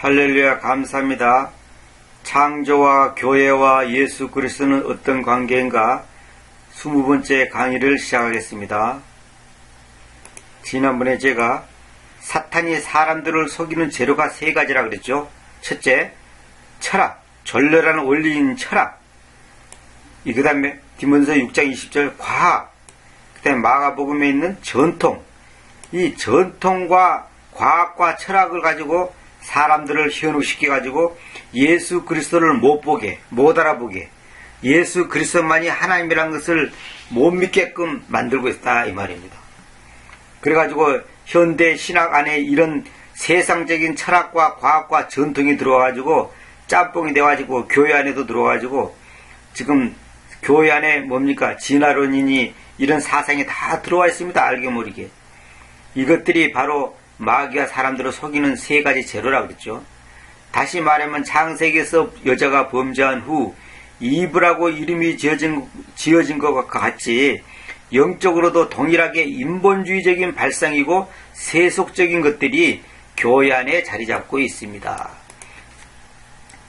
할렐루야 감사합니다. 창조와 교회와 예수 그리스도는 어떤 관계인가 20번째 강의를 시작하겠습니다. 지난번에 제가 사탄이 사람들을 속이는 재료가 세 가지라 그랬죠. 첫째, 철학, 전례라는 원리인 철학. 그 다음에 디문서 6장 20절 과학. 그 다음에 마가복음에 있는 전통. 이 전통과 과학과 철학을 가지고 사람들을 현혹시켜 가지고 예수 그리스도를 못 보게, 못 알아보게, 예수 그리스도만이 하나님이라는 것을 못 믿게끔 만들고 있다 이 말입니다. 그래 가지고 현대 신학 안에 이런 세상적인 철학과 과학과 전통이 들어와 가지고 짬뽕이 돼 가지고 교회 안에도 들어와 가지고 지금 교회 안에 뭡니까 진화론이니 이런 사상이 다 들어와 있습니다. 알게 모르게. 이것들이 바로 마귀가 사람들을 속이는 세 가지 재료라고 그랬죠. 다시 말하면 창세기에서 여자가 범죄한 후 이브라고 이름이 지어진, 지어진 것과 같이 영적으로도 동일하게 인본주의적인 발상이고 세속적인 것들이 교회 안에 자리 잡고 있습니다.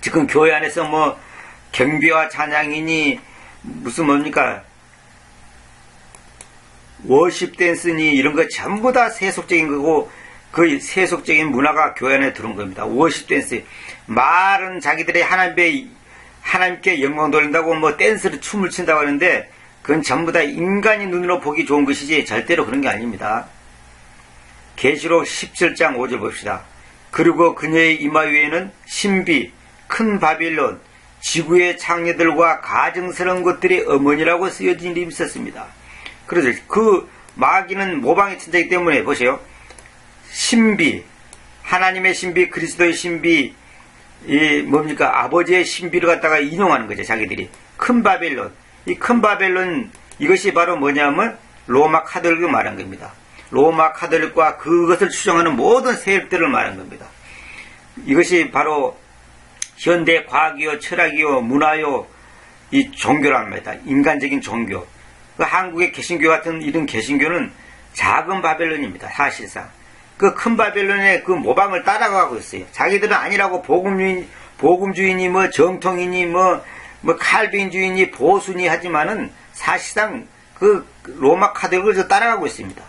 지금 교회 안에서 뭐 경비와 찬양이니 무슨 뭡니까 워십 댄스니 이런 거 전부 다 세속적인 거고 그 세속적인 문화가 교회 안에 들어온 겁니다. 워십 댄스 말은 자기들의 하나님께 하나님께 영광 돌린다고 뭐 댄스를 춤을 춘다고 하는데 그건 전부 다 인간이 눈으로 보기 좋은 것이지 절대로 그런 게 아닙니다. 계시록 17장 5절 봅시다. 그리고 그녀의 이마 위에는 신비, 큰 바빌론, 지구의 창녀들과 가증스러운 것들의 어머니라고 쓰여진 이름이 있었습니다. 그래서 그 마귀는 모방의 천자이기 때문에 보세요. 신비, 하나님의 신비, 그리스도의 신비, 이 뭡니까? 아버지의 신비를 갖다가 인용하는 거죠 자기들이. 큰 바벨론. 이 큰 바벨론 이것이 바로 뭐냐면 로마 카톨릭을 말한 겁니다. 로마 카톨릭과 그것을 추정하는 모든 세력들을 말한 겁니다. 이것이 바로 현대 과학이요 철학이요 문화요 이 종교란 말이다. 인간적인 종교. 그 한국의 개신교 같은 이런 개신교는 작은 바벨론입니다 사실상 그 큰 바벨론의 그 모방을 따라가고 있어요. 자기들은 아니라고 복음주의, 복음주의니 뭐 정통이니 뭐, 뭐 칼빈주의니 보수니 하지만은 사실상 그 로마 카톨릭을 따라가고 있습니다.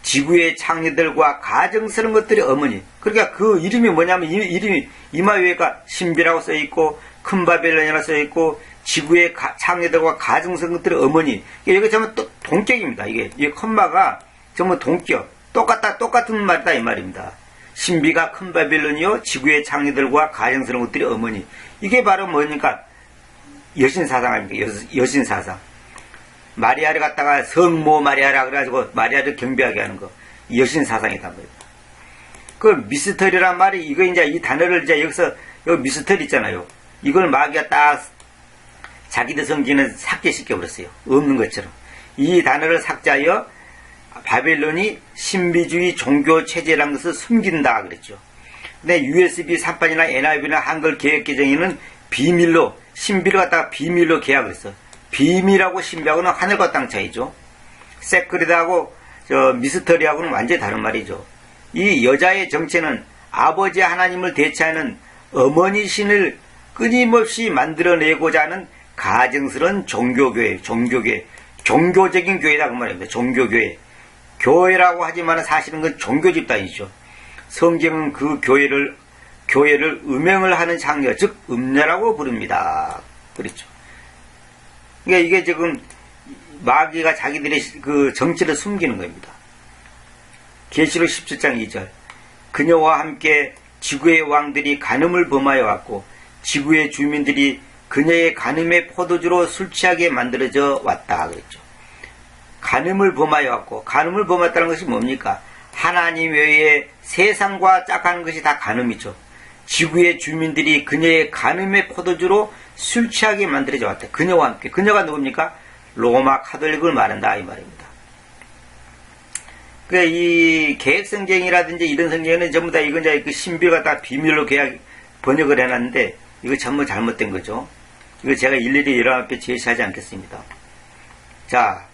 지구의 창녀들과 가정스러운 것들의 어머니. 그러니까 그 이름이 뭐냐면 이, 이름이 이마 위에가 신비라고 써 있고 큰 바벨론이라고 써 있고 지구의 가, 창녀들과 가정스러운 것들의 어머니. 이게 전부 또 동격입니다. 이게 이 컴마가 전부 동격. 똑같다, 똑같은 말이다, 이 말입니다. 신비가 큰 바빌론이요, 지구의 창리들과 가정스러운 것들이 어머니. 이게 바로 뭐니까, 여신 사상 아닙니까? 여, 신 사상 마리아를 갖다가 성모 마리아라 그래가지고 마리아를 경배하게 하는 거. 여신 사상이다, 말입니다. 그 미스터리란 말이, 이거 이제 이 단어를 이제 여기서, 여기 미스터리 있잖아요. 이걸 마귀가 딱 자기들 성기는 삭제시켜 버렸어요. 없는 것처럼. 이 단어를 삭제하여 바벨론이 신비주의 종교 체제라는 것을 숨긴다 그랬죠. 근데 USB 3판이나 NIV나 한글 계획 계정에는 비밀로 신비를 갖다가 비밀로 계약을 했어. 비밀하고 신비하고는 하늘과 땅 차이죠. 세크리드하고 저 미스터리하고는 완전히 다른 말이죠. 이 여자의 정체는 아버지 하나님을 대체하는 어머니 신을 끊임없이 만들어내고자 하는 가증스러운 종교교회, 종교교회, 종교적인 교회다 그 말입니다. 종교교회. 교회라고 하지만 사실은 그 종교 집단이죠. 성경은 그 교회를 교회를 음행을 하는 장녀, 즉 음녀라고 부릅니다. 그렇죠. 그러니까 이게 지금 마귀가 자기들의 그 정체를 숨기는 겁니다. 계시록 17장 2절. 그녀와 함께 지구의 왕들이 간음을 범하여 왔고 지구의 주민들이 그녀의 간음의 포도주로 술 취하게 만들어져 왔다 그랬죠. 간음을 범하여 왔고 간음을 범했다는 것이 뭡니까? 하나님 외에 세상과 짝하는 것이 다 간음이죠. 지구의 주민들이 그녀의 간음의 포도주로 술 취하게 만들어져 왔다. 그녀와 함께. 그녀가 누굽니까? 로마 카톨릭을 말한다 이 말입니다. 그이 계획 성경이라든지 이런 성경은 전부 다 이건 이제 그 신비가 다 비밀로 계약 번역을 해놨는데 이거 전부 잘못된 거죠. 이거 제가 일일이 여러분 앞에 제시하지 않겠습니다. 자,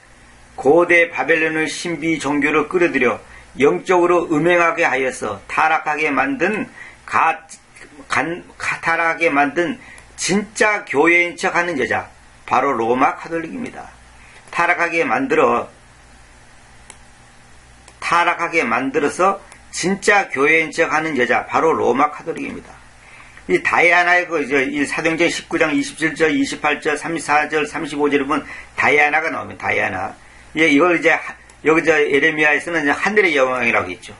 고대 바벨론의 신비 종교를 끌어들여 영적으로 음행하게 하여서 타락하게 만든 가, 간, 타락하게 만든 진짜 교회인 척 하는 여자. 바로 로마 카톨릭입니다. 타락하게 만들어, 타락하게 만들어서 진짜 교회인 척 하는 여자. 바로 로마 카톨릭입니다. 이 다이아나의 그, 이제, 이 사도행전 19장 27절, 28절, 34절, 35절에 보면 다이아나가 나옵니다. 다이아나. 예, 이걸 이제, 하- 여기 저 에레미야에서는 이제 하늘의 여왕이라고 했죠.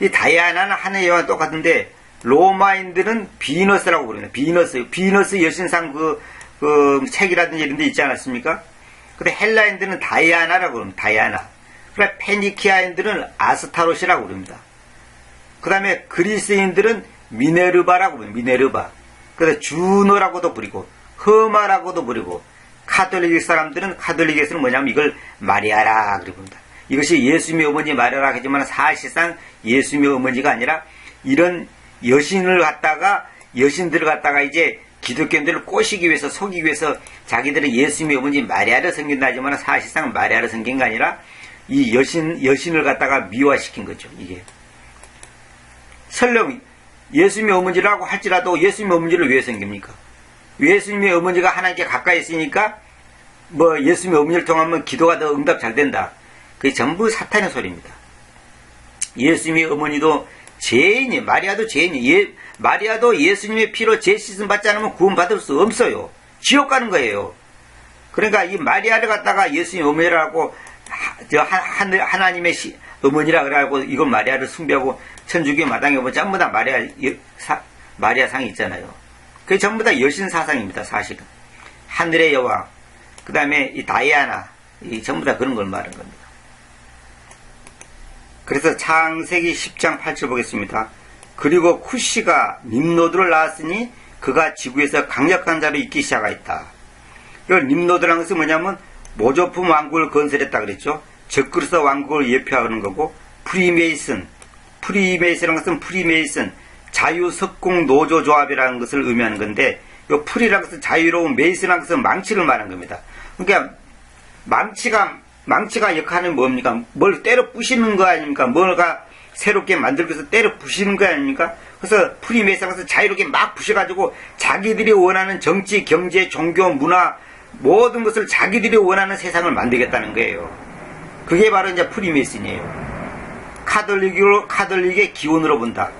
이 다이아나는 하늘의 여왕 똑같은데, 로마인들은 비너스라고 부릅니다. 비너스. 비너스 여신상 그, 그 책이라든지 이런 데 있지 않았습니까? 근데 헬라인들은 다이아나라고 부릅니다. 다이아나. 그래, 페니키아인들은 아스타롯이라고 부릅니다. 그 다음에 그리스인들은 미네르바라고 부릅니다. 미네르바. 그래서 주노라고도 부르고, 허마라고도 부르고, 카톨릭 사람들은 카톨릭에서는 뭐냐면 이걸 마리아라 그래 부릅니다. 이것이 예수님의 어머니 마리아라 하지만 사실상 예수님의 어머니가 아니라 이런 여신을 갖다가 여신들을 갖다가 이제 기독교인들을 꼬시기 위해서 속이기 위해서 자기들은 예수님의 어머니 마리아를 섬긴다 하지만 사실상 마리아를 섬긴 게 아니라 이 여신 여신을 갖다가 미화시킨 거죠. 이게 설령 예수님의 어머니라고 할지라도 예수님의 어머니를 왜 섬깁니까? 예수님의 어머니가 하나님께 가까이 있으니까 뭐 예수님의 어머니를 통하면 기도가 더 응답 잘 된다. 그게 전부 사탄의 소리입니다. 예수님의 어머니도 죄인이 마리아도 죄인이 예, 마리아도 예수님의 피로 죄 씻음 받지 않으면 구원 받을 수 없어요. 지옥 가는 거예요. 그러니까 이 마리아를 갖다가 예수님 어머니라고 하, 저 하, 하나님의 시- 어머니라 그래가지고 이건 마리아를 숭배하고 천주교 마당에 보면 전부 다 마리아 여- 사- 마리아 상이 있잖아요. 그게 전부 다 여신 사상입니다. 사실은 하늘의 여왕, 그 다음에 이 다이아나, 이 전부 다 그런 걸 말하는 겁니다. 그래서 창세기 10장 8절 보겠습니다. 그리고 쿠시가 nim노드를 낳았으니 그가 지구에서 강력한 자로 있기 시작하였다. 이 nim노드라는 것은 뭐냐면 모조품 왕국을 건설했다 그랬죠. 적그리스 왕국을 예표하는 거고 프리메이슨, 프리메이슨이라는 것은 프리메이슨, 자유석공 노조조합이라는 것을 의미하는 건데 이 프리라는 것은 자유로운 메이슨이라는 것은 망치를 말하는 겁니다. 그러니까 망치가 망치가 역할은 뭡니까? 뭘 때려 부시는 거 아닙니까? 뭔가 새롭게 만들기 위해서 때려 부시는 거 아닙니까? 그래서 프리메이슨에서 자유롭게 막 부셔가지고 자기들이 원하는 정치, 경제, 종교, 문화 모든 것을 자기들이 원하는 세상을 만들겠다는 거예요. 그게 바로 이제 프리메이슨이에요. 카톨릭으로 카톨릭의 기원으로 본다.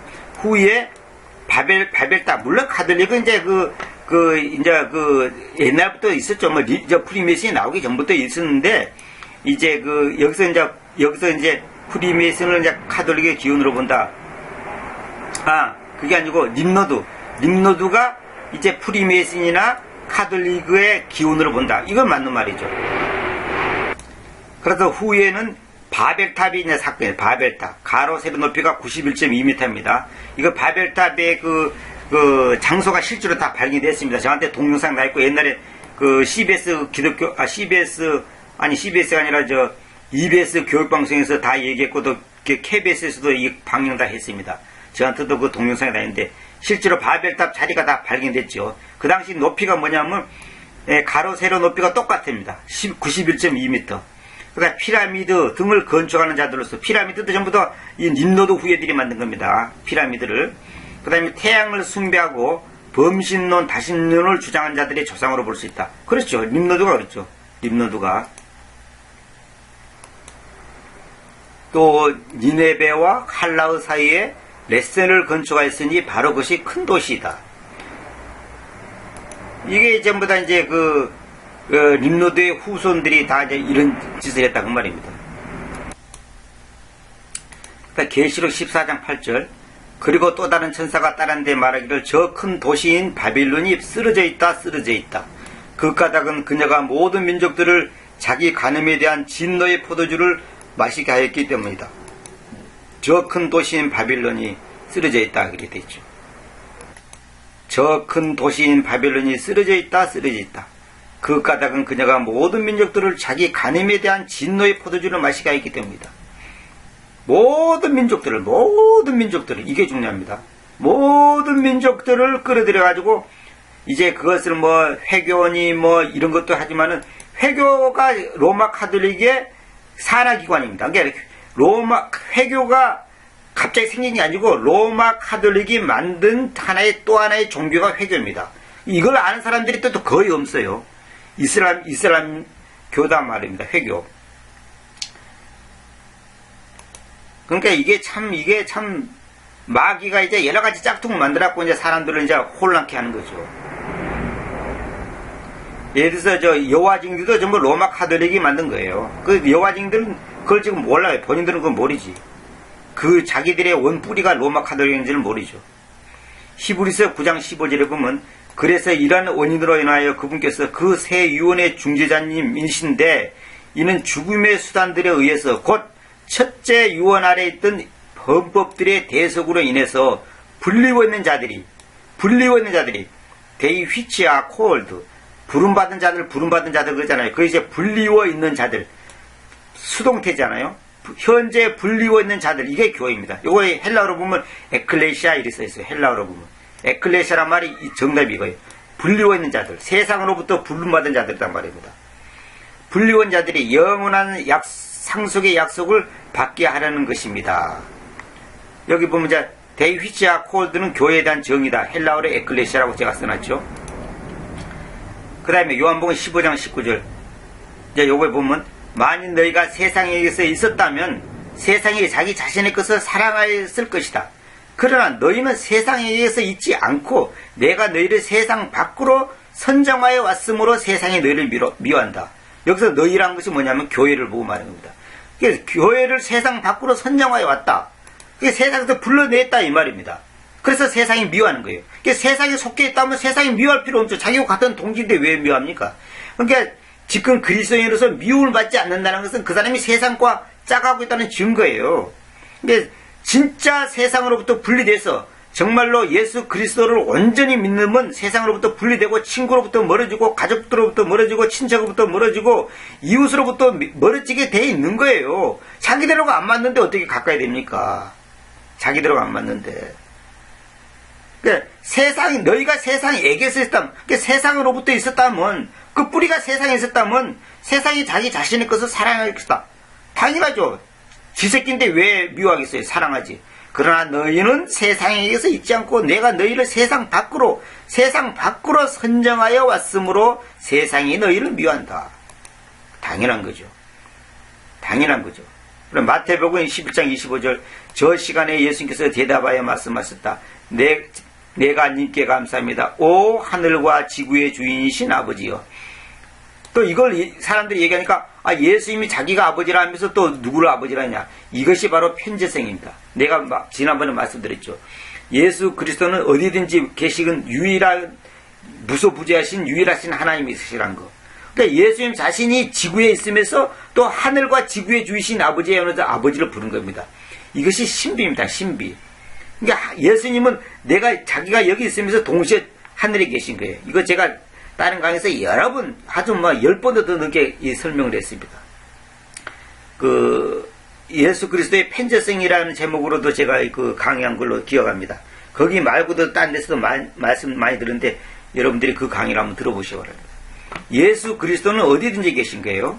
후에 바벨 바벨타 물론 카톨릭은 이제 그 그 이제 그 옛날부터 있었죠. 뭐 리, 저 프리메이슨이 나오기 전부터 있었는데 이제 그 여기서 이제 여기서 이제 프리메이슨을 이제 카톨릭의 기원으로 본다. 아 그게 아니고 림노드 림노드가 이제 프리메이슨이나 카톨릭의 기원으로 본다. 이건 맞는 말이죠. 그래서 후에는 바벨탑이 이제 사건이에요. 바벨탑. 가로 세로 높이가 91.2m입니다. 이거 바벨탑의 그, 그 장소가 실제로 다 발견됐습니다. 저한테 동영상 다 있고 옛날에 그 CBS 기독교, 아, CBS, 아니 CBS가 아니라 저 EBS 교육방송에서 다 얘기했고 또 KBS에서도 이 방영 다 했습니다. 저한테도 그 동영상이 다 있는데 실제로 바벨탑 자리가 다 발견됐죠. 그 당시 높이가 뭐냐면 예, 가로 세로 높이가 똑같습니다. 91.2m. 그러니까 피라미드 등을 건축하는 자들로서 피라미드도 전부 다 이 님노드 후예들이 만든 겁니다. 피라미드를. 그 다음에 태양을 숭배하고 범신론, 다신론을 주장한 자들의 조상으로 볼 수 있다. 그렇죠. 님노드가 그렇죠. 님노드가. 또 니네베와 할라우 사이에 레센을 건축하였으니 바로 그것이 큰 도시이다. 이게 전부 다 이제 그, 그 림노드의 후손들이 다 이제 이런 짓을 했다 그 말입니다. 그러니까 계시록 14장 8절 그리고 또 다른 천사가 따른데 말하기를 저 큰 도시인 바빌론이 쓰러져 있다 쓰러져 있다. 그 까닭은 그녀가 모든 민족들을 자기 간음에 대한 진노의 포도주를 마시게 하였기 때문이다. 저 큰 도시인 바빌론이 쓰러져 있다 그렇게 되죠. 저 큰 도시인 바벨론이 쓰러져 있다 쓰러져 있다. 그 까닭은 그녀가 모든 민족들을 자기 간음에 대한 진노의 포도주를 마시게 하였기 때문이다. 모든 민족들을 모든 민족들을 이게 중요합니다. 모든 민족들을 끌어들여 가지고 이제 그것을 뭐 회교니 뭐 이런 것도 하지만은 회교가 로마 카톨릭의 산하기관입니다. 그러니까 로마 회교가 갑자기 생긴 게 아니고 로마 카톨릭이 만든 하나의 또 하나의 종교가 회교입니다. 이걸 아는 사람들이 또 거의 없어요. 이슬람 이슬람 교다 말입니다. 회교. 그러니까 이게 참 이게 참 마귀가 이제 여러 가지 짝퉁을 만들었고 이제 사람들을 이제 혼란케 하는 거죠. 예를 들어서 저 여화징들도 전부 로마 카톨릭이 만든 거예요. 그 여화징들은 그걸 지금 몰라요. 본인들은 그걸 모르지. 그 자기들의 원 뿌리가 로마 카톨릭인지는 모르죠. 히브리서 9장 15절에 보면 그래서 이러한 원인으로 인하여 그분께서 그 새 유언의 중재자님이신데 이는 죽음의 수단들에 의해서 곧 첫째 유언 아래 있던 헌법들의 대속으로 인해서 불리고 있는 자들이 불리고 있는 자들이 데이 휘치아 콜드 부름받은 자들 부름받은 자들 그러잖아요. 그 이제 불리워 있는 자들 수동태잖아요. 현재 불리워 있는 자들 이게 교회입니다. 요거 헬라어로 보면 에클레시아 이렇게 써 있어요. 헬라어로 보면 에클레시아란 말이 이 정답이 이거예요. 불리워 있는 자들 세상으로부터 부름받은 자들이란 말입니다. 불리원 자들이 영원한 약, 상속의 약속을 받게 하려는 것입니다. 여기 보면 이제 데이휘치아 콜드는 교회에 대한 정의다. 헬라어로 에클레시아라고 제가 써놨죠. 그 다음에 요한복음 15장 19절. 이제 요걸 보면 만일 너희가 세상에서 있었다면 세상이 자기 자신의 것을 사랑하였을 것이다. 그러나 너희는 세상에 의해서 있지 않고 내가 너희를 세상 밖으로 선정하여 왔으므로 세상이 너희를 미워, 미워한다. 여기서 너희란 것이 뭐냐면 교회를 보고 말하는 겁니다. 그래서 교회를 세상 밖으로 선정하여 왔다. 그게 세상에서 불러냈다 이 말입니다. 그래서 세상이 미워하는 거예요. 그러니까 세상에 속해 있다면 세상이 미워할 필요 없죠. 자기와 같은 동지인데 왜 미워합니까? 그러니까 지금 그리스도인으로서 미움을 받지 않는다는 것은 그 사람이 세상과 짜가고 있다는 증거예요. 근데 진짜 세상으로부터 분리돼서 정말로 예수 그리스도를 온전히 믿으면 세상으로부터 분리되고 친구로부터 멀어지고 가족들로부터 멀어지고 친척으로부터 멀어지고 이웃으로부터 미- 멀어지게 돼 있는 거예요. 자기들하고 안 맞는데 어떻게 가까이 됩니까? 자기들하고 안 맞는데. 그러니까 세상이 너희가 세상에게서 있다면 그러니까 세상으로부터 있었다면 그 뿌리가 세상에 있었다면 세상이 자기 자신의 것을 사랑하겠다. 당연하죠. 지 새끼인데 왜 미워하겠어요? 사랑하지. 그러나 너희는 세상에게서 있지 않고 내가 너희를 세상 밖으로 세상 밖으로 선정하여 왔으므로 세상이 너희를 미워한다. 당연한 거죠. 당연한 거죠. 그럼 마태복음 11장 25절 저 시간에 예수님께서 대답하여 말씀하셨다. 내, 내가 님께 감사합니다. 오 하늘과 지구의 주인이신 아버지여. 또 이걸 이- 사람들이 얘기하니까 아 예수님이 자기가 아버지라 하면서 또 누구를 아버지라냐 이것이 바로 편재성입니다. 내가 막 지난번에 말씀드렸죠. 예수 그리스도는 어디든지 계시는 유일한 무소부재하신 유일하신 하나님이 있으시란 거. 그러니까 예수님 자신이 지구에 있으면서 또 하늘과 지구의 주이신 아버지에 어느 아버지를 부른 겁니다. 이것이 신비입니다. 신비. 그러니까 예수님은 내가 자기가 여기 있으면서 동시에 하늘에 계신 거예요. 이거 제가 다른 강의에서 여러 번 아주 뭐열 번도 더 넘게 이 설명을 했습니다. 그 예수 그리스도의 편재성이라는 제목으로도 제가 그 강의한 걸로 기억합니다. 거기 말고도 딴 데서도 말, 말씀 많이 들었는데 여러분들이 그 강의를 한번 들어보시기 바랍니다. 예수 그리스도는 어디든지 계신 거예요.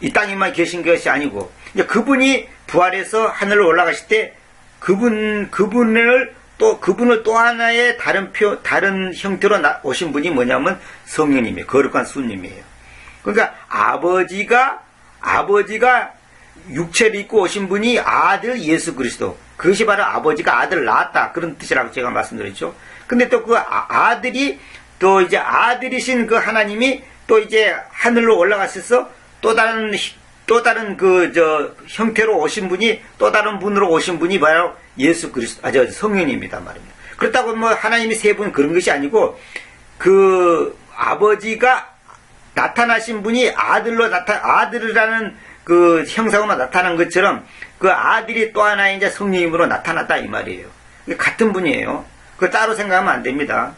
이 땅에만 계신 것이 아니고 그분이 부활해서 하늘로 올라가실 때 그분 그분을 또 그분을 또 하나의 다른 표 다른 형태로 나- 오신 분이 뭐냐면 성령님이에요. 거룩한 수님이에요. 그러니까 아버지가 아버지가 육체를 입고 오신 분이 아들 예수 그리스도. 그것이 바로 아버지가 아들 낳았다. 그런 뜻이라고 제가 말씀드렸죠. 근데 또 그 아들이 또 이제 아들이신 그 하나님이 또 이제 하늘로 올라가셔서 또 다른 히- 또 다른 그 저 형태로 오신 분이 또 다른 분으로 오신 분이 바로 예수 그리스도 아저 성령입니다 말입니다. 그렇다고 뭐 하나님이 세 분 그런 것이 아니고 그 아버지가 나타나신 분이 아들로 나타 아들이라는 그 형상으로 나타난 것처럼 그 아들이 또 하나의 이제 성령님으로 나타났다 이 말이에요. 같은 분이에요. 그 따로 생각하면 안 됩니다.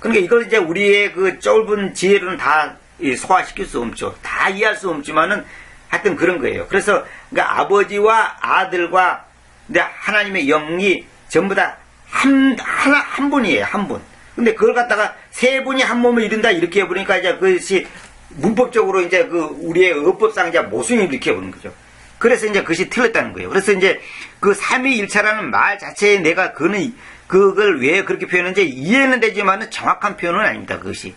그러니까 이걸 이제 우리의 그 좁은 지혜로는 다이 소화시킬 수 없죠. 다 이해할 수 없지만은 하여튼 그런 거예요. 그래서 그러니까 아버지와 아들과 하나님의 영이 전부 다 한, 하나, 한 분이에요. 한 분. 근데 그걸 갖다가 세 분이 한 몸을 이룬다 이렇게 해보니까 이제 그것이 문법적으로 이제 그 우리의 어법상 이제 모순이 이렇게 해보는 거죠. 그래서 이제 그것이 틀렸다는 거예요. 그래서 이제 그 삼위일체라는 말 자체에 내가 그는 그걸 왜 그렇게 표현했는지 이해는 되지만은 정확한 표현은 아닙니다. 그것이.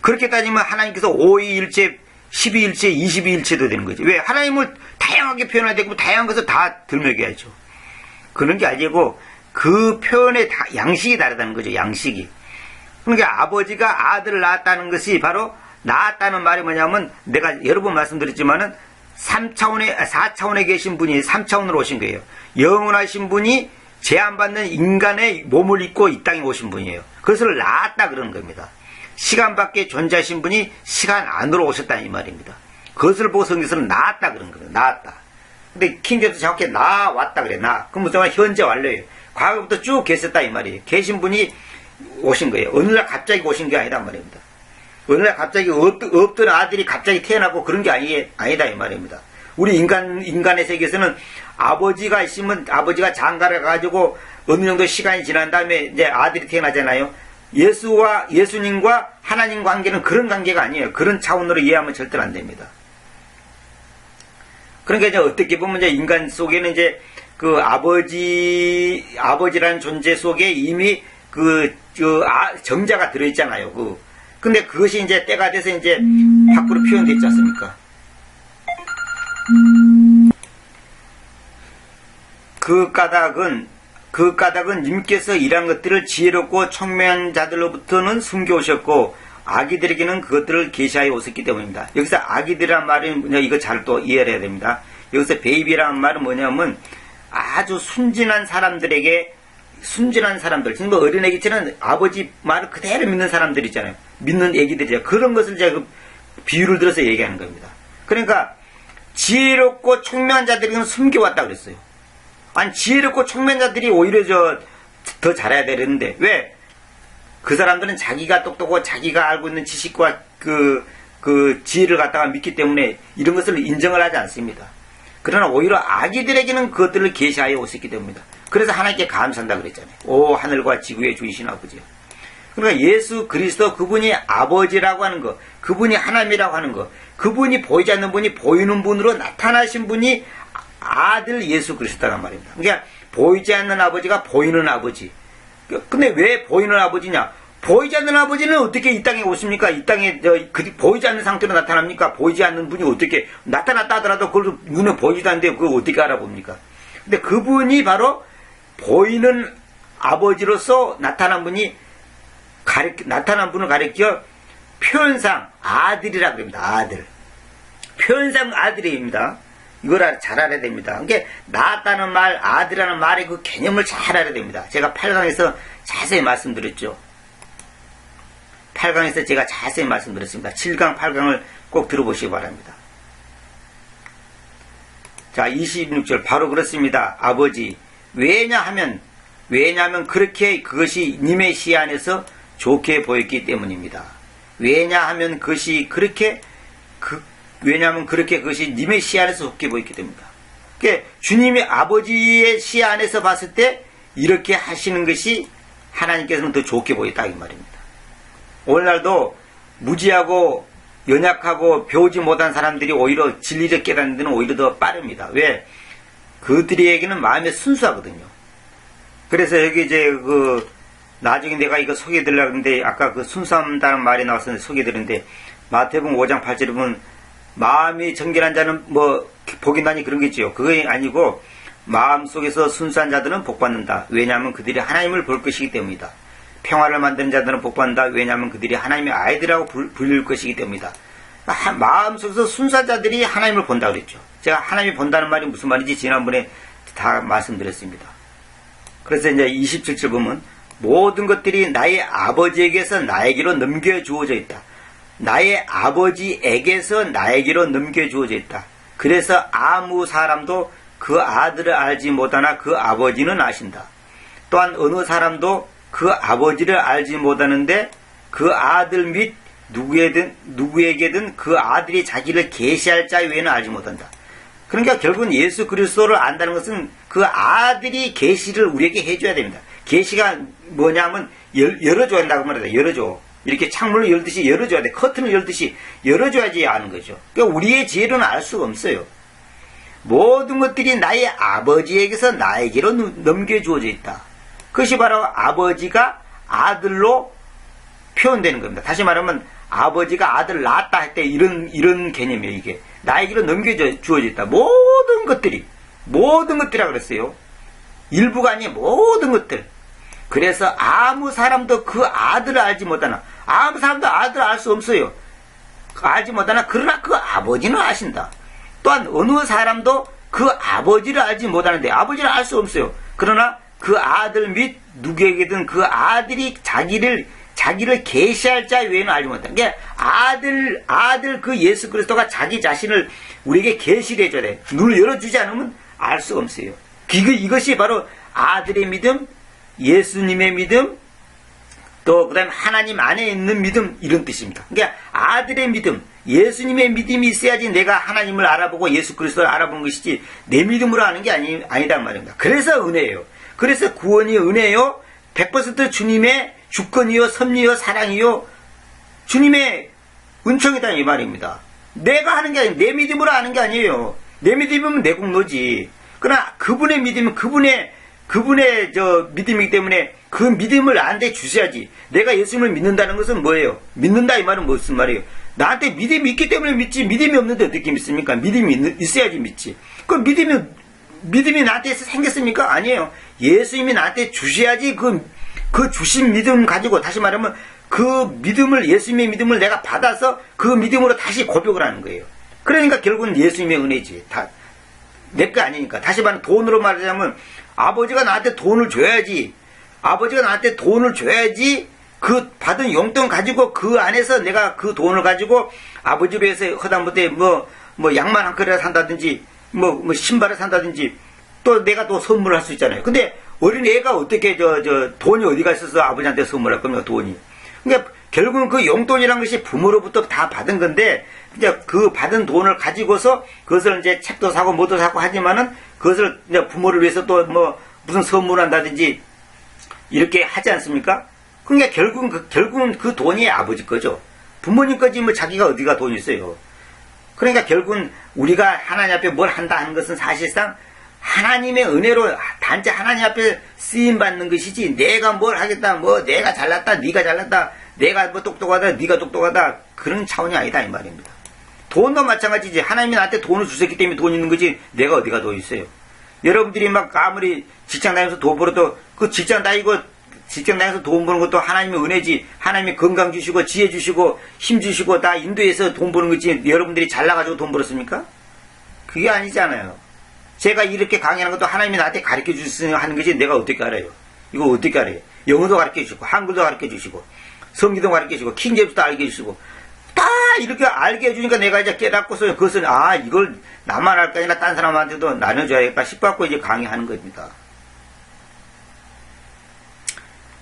그렇게 따지면 하나님께서 오이일체, 십이일체, 이십이일체도 되는 거죠. 왜 하나님을 다양하게 표현해야 되고 다양한 것을 다 들먹여야죠. 그런 게 아니고 그 표현의 다- 양식이 다르다는 거죠. 양식이. 그러니까 아버지가 아들을 낳았다는 것이 바로 낳았다는 말이 뭐냐면 내가 여러 번 말씀드렸지만은 3차원에 4차원에 계신 분이 3차원으로 오신 거예요. 영원하신 분이 제한받는 인간의 몸을 입고 이 땅에 오신 분이에요. 그것을 낳았다 그러는 겁니다. 시간 밖에 존재하신 분이 시간 안으로 오셨다 이 말입니다. 그것을 보고 성경에서는 낳았다 그런 거예요. 낳았다. 근데 킹제도 정확히 나왔다 그래 나. 그럼 무슨 말 현재 완료예요. 과거부터 쭉 계셨다 이 말이에요. 계신 분이 오신 거예요. 어느 날 갑자기 오신 게 아니다 말입니다. 어느 날 갑자기 없, 없던 아들이 갑자기 태어나고 그런 게 아니, 아니다 이 말입니다. 우리 인간 인간의 세계에서는 아버지가 있으면 아버지가 장가를 가지고 어느 정도 시간이 지난 다음에 이제 아들이 태어나잖아요. 예수와 예수님과 하나님 관계는 그런 관계가 아니에요. 그런 차원으로 이해하면 절대로 안 됩니다. 그러니까 이제 어떻게 보면 이제 인간 속에는 이제 그 아버지 아버지라는 존재 속에 이미 그, 저, 아, 정자가 들어있잖아요. 그. 근데 그것이 이제 때가 돼서 이제 밖으로 표현됐지 않습니까? 그 까닭은, 그 까닭은 님께서 이러한 것들을 지혜롭고 청명한 자들로부터는 숨겨오셨고, 아기들에게는 그것들을 계시하여 오셨기 때문입니다. 여기서 아기들이란 말은 뭐냐, 이거 잘 또 이해를 해야 됩니다. 여기서 베이비라는 말은 뭐냐면, 아주 순진한 사람들에게 순진한 사람들, 지금 뭐 어린애기처럼 아버지 말을 그대로 믿는 사람들 있잖아요. 믿는 애기들이죠. 그런 것을 제가 그 비유를 들어서 얘기하는 겁니다. 그러니까 지혜롭고 총명한 자들에게는 숨겨왔다 그랬어요. 아니 지혜롭고 총명한 자들이 오히려 저 더 잘해야 되는데 왜? 그 사람들은 자기가 똑똑하고 자기가 알고 있는 지식과 그, 그 지혜를 갖다가 믿기 때문에 이런 것을 인정을 하지 않습니다. 그러나 오히려 아기들에게는 그것들을 계시하여 오셨기 때문입니다. 그래서 하나님께 감사한다 그랬잖아요. 오 하늘과 지구의 주이신 아버지요. 그러니까 예수 그리스도 그분이 아버지라고 하는 것, 그분이 하나님이라고 하는 것, 그분이 보이지 않는 분이 보이는 분으로 나타나신 분이 아들 예수 그리스도란 말입니다. 그러니까 보이지 않는 아버지가 보이는 아버지. 근데 왜 보이는 아버지냐? 보이지 않는 아버지는 어떻게 이 땅에 오십니까? 이 땅에 저, 그, 보이지 않는 상태로 나타납니까? 보이지 않는 분이 어떻게 나타났다 하더라도 그걸 눈에 보이지도 않는데 그걸 어떻게 알아봅니까? 근데 그분이 바로 보이는 아버지로서 나타난 분이 가리, 나타난 분을 가리켜 표현상 아들이라 그럽니다. 아들. 표현상 아들입니다. 이걸 알- 잘 알아야 됩니다. 그러니까 낳았다는 말, 아들이라는 말의 그 개념을 잘 알아야 됩니다. 제가 8강에서 자세히 말씀드렸죠. 8강에서 제가 자세히 말씀드렸습니다. 7강, 8강을 꼭 들어보시기 바랍니다. 자, 26절 바로 그렇습니다. 아버지 왜냐하면 왜냐하면 그렇게 그것이 님의 시 안에서 좋게 보였기 때문입니다. 왜냐하면 그것이 그렇게 그 왜냐하면 그렇게 그것이 님의 시 안에서 좋게 보였기 때문입니다. 그러니까 주님의 아버지의 시 안에서 봤을 때 이렇게 하시는 것이 하나님께서는 더 좋게 보였다 이 말입니다. 오늘날도 무지하고 연약하고 배우지 못한 사람들이 오히려 진리를 깨닫는 데는 오히려 더 빠릅니다. 왜? 그들에게는 마음이 순수하거든요. 그래서 여기 이제 그 나중에 내가 이거 소개해 드리려고 했는데 아까 그 순수함다는 말이 나와서 소개해 드렸는데 마태복음 5장 8절에 보면 마음이 정결한 자는 뭐 복이 나니 그런 게 있죠. 그게 아니고 마음 속에서 순수한 자들은 복 받는다. 왜냐하면 그들이 하나님을 볼 것이기 때문이다. 평화를 만드는 자들은 복 받는다. 왜냐하면 그들이 하나님의 아이들이라고 불- 불릴 것이기 때문이다. 하- 마음 속에서 순수한 자들이 하나님을 본다 그랬죠. 제가 하나님이 본다는 말이 무슨 말인지 지난번에 다 말씀드렸습니다. 그래서 이제 27절 보면 모든 것들이 나의 아버지에게서 나에게로 넘겨 주어져 있다. 나의 아버지에게서 나에게로 넘겨주어져 있다. 그래서 아무 사람도 그 아들을 알지 못하나 그 아버지는 아신다. 또한 어느 사람도 그 아버지를 알지 못하는데 그 아들 및 누구에든 누구에게든 그 아들이 자기를 계시할 자 외에는 알지 못한다. 그러니까 결국은 예수 그리스도를 안다는 것은 그 아들이 계시를 우리에게 해줘야 됩니다. 계시가 뭐냐면 열, 열어줘야 한다고 말합니다. 열어줘. 이렇게 창문을 열듯이 열어줘야 돼. 커튼을 열듯이 열어줘야지 아는 거죠. 그러니까 우리의 지혜로는 알 수가 없어요. 모든 것들이 나의 아버지에게서 나에게로 누- 넘겨주어져 있다. 그것이 바로 아버지가 아들로 표현되는 겁니다. 다시 말하면 아버지가 아들 낳았다 할 때 이런 이런 개념이에요. 이게 나에게로 넘겨주어져 있다. 모든 것들이 모든 것들이라 그랬어요. 일부가 아닌 모든 것들. 그래서 아무 사람도 그 아들을 알지 못하나 아무 사람도 아들을 알수 없어요. 알지 못하나 그러나 그 아버지는 아신다. 또한 어느 사람도 그 아버지를 알지 못하는데 아버지를 알 수 없어요. 그러나 그 아들 및 누구에게든 그 아들이 자기를 자기를 계시할 자 외에는 알지 못한다. 그러니까 아들 아들 그 예수 그리스도가 자기 자신을 우리에게 계시를 해줘야 돼. 눈을 열어주지 않으면 알 수가 없어요. 이것이 바로 아들의 믿음, 예수님의 믿음, 또 그다음 하나님 안에 있는 믿음 이런 뜻입니다. 그러니까 아들의 믿음, 예수님의 믿음이 있어야지 내가 하나님을 알아보고 예수 그리스도를 알아본 것이지 내 믿음으로 하는 게 아니 아니단 말입니다. 그래서 은혜예요. 그래서 구원이 은혜요. 100% 주님의 주권이요, 섭리요, 사랑이요, 주님의 은총이다 이 말입니다. 내가 하는 게 아니에요. 내 믿음으로 하는 게 아니에요. 내 믿음이면 내 공로지. 그러나 그분의 믿음은 그분의 그분의 저 믿음이기 때문에 그 믿음을 나한테 주셔야지. 내가 예수님을 믿는다는 것은 뭐예요? 믿는다 이 말은 무슨 말이에요? 나한테 믿음이 있기 때문에 믿지 믿음이 없는데 어떻게 믿습니까? 믿음이 있, 있어야지 믿지. 그 믿음이 믿음이 나한테 생겼습니까? 아니에요. 예수님이 나한테 주셔야지 그, 그 주신 믿음 가지고 다시 말하면 그 믿음을 예수님의 믿음을 내가 받아서 그 믿음으로 다시 고백을 하는 거예요. 그러니까 결국은 예수님의 은혜지. 다 내 거 아니니까. 다시 말하면 돈으로 말하자면 아버지가 나한테 돈을 줘야지. 아버지가 나한테 돈을 줘야지 그 받은 용돈 가지고 그 안에서 내가 그 돈을 가지고 아버지로 해서 허다못해 뭐, 뭐 양말 한 컬이라 산다든지 뭐, 뭐 신발을 산다든지 또 내가 또 선물을 할 수 있잖아요. 근데 어린 애가 어떻게 저, 저 돈이 어디가 있어서 아버지한테 선물할 겁니까 돈이. 그러니까 결국은 그 용돈이란 것이 부모로부터 다 받은 건데 이제 그 받은 돈을 가지고서 그것을 이제 책도 사고 뭐도 사고 하지만은 그것을 이제 부모를 위해서 또 뭐 무슨 선물을 한다든지 이렇게 하지 않습니까? 그러니까 결국은 그, 결국은 그 돈이 아버지 거죠. 부모님 거지 뭐 자기가 어디가 돈이 있어요. 그러니까 결국은 우리가 하나님 앞에 뭘 한다 하는 것은 사실상 하나님의 은혜로 단지 하나님 앞에 쓰임 받는 것이지 내가 뭘 하겠다 뭐 내가 잘났다 네가 잘났다 내가 뭐 똑똑하다 네가 똑똑하다 그런 차원이 아니다 이 말입니다. 돈도 마찬가지지 하나님이 나한테 돈을 주셨기 때문에 돈 있는 거지 내가 어디가 돈 있어요. 여러분들이 막 아무리 직장 다니면서 돈 벌어도 그 직장 다니고 직장 다니면서 돈 버는 것도 하나님의 은혜지 하나님이 건강 주시고 지혜 주시고 힘 주시고 다 인도해서 돈 버는 거지 여러분들이 잘나가지고 돈 벌었습니까? 그게 아니잖아요. 제가 이렇게 강의하는 것도 하나님이 나한테 가르쳐 주시는 하는 거지 내가 어떻게 알아요? 이거 어떻게 알아요? 영어도 가르쳐 주시고 한글도 가르쳐 주시고 성기도 가르쳐 주시고 킹제임스도 알게 해주시고 다 이렇게 알게 해주니까 내가 이제 깨닫고서 그것을 아 이걸 나만 할거 아니라 딴 사람한테도 나눠줘야겠다 싶어갖고 이제 강의하는 겁니다.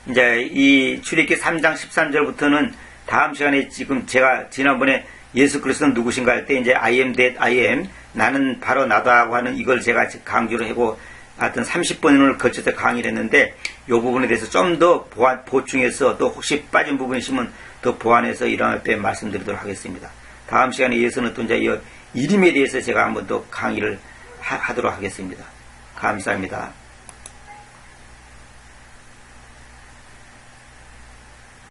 이제 이 출애기 3장 13절부터는 다음 시간에 지금 제가 지난번에 예수 그리스도는 누구신가 할 때 이제 I am that I am 나는 바로 나다고 하는 이걸 제가 강조를 하고 하여튼 30번을 걸쳐서 강의를 했는데 이 부분에 대해서 좀 더 보충해서 또 혹시 빠진 부분이 있으면 더 보완해서 일어날 때 말씀드리도록 하겠습니다. 다음 시간에 이어서는 또 이제 이 이름에 대해서 제가 한번 더 강의를 하, 하도록 하겠습니다. 감사합니다.